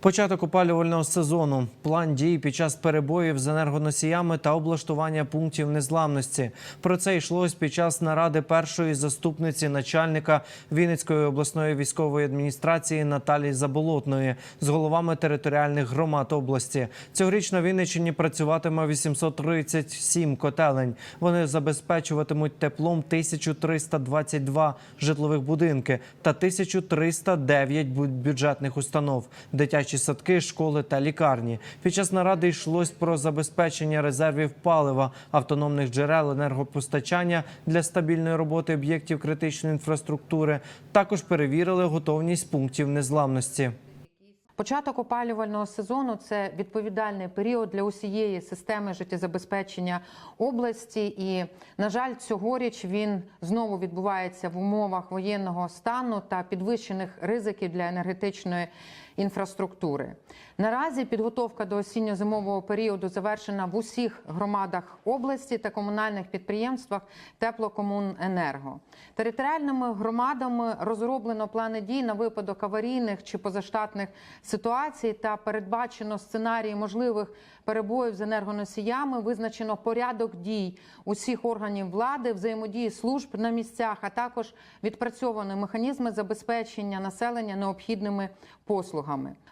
Початок опалювального сезону, план дій під час перебоїв з енергоносіями та облаштування пунктів незламності. Про це йшлось під час наради першої заступниці начальника Вінницької обласної військової адміністрації Наталії Заболотної з головами територіальних громад області. Цьогоріч на Вінниччині працюватиме 837 котелень. Вони забезпечуватимуть теплом 1322 житлових будинки та 1309 бу- бюджетних установ, дитячі садки, школи та лікарні. Під час наради йшлось про забезпечення резервів палива, автономних джерел енергопостачання для стабільної роботи об'єктів критичної інфраструктури. Також перевірили готовність пунктів незламності. Початок опалювального сезону це відповідальний період для усієї системи життєзабезпечення області. І, на жаль, цьогоріч він знову відбувається в умовах воєнного стану та підвищених ризиків для енергетичної інфраструктури. Наразі підготовка до осінньо-зимового періоду завершена в усіх громадах області та комунальних підприємствах теплокомуненерго. Територіальними громадами розроблено плани дій на випадок аварійних чи позаштатних ситуацій та передбачено сценарії можливих перебоїв з енергоносіями. Визначено порядок дій усіх органів влади, взаємодії служб на місцях, а також відпрацьовані механізми забезпечення населення необхідними послугами.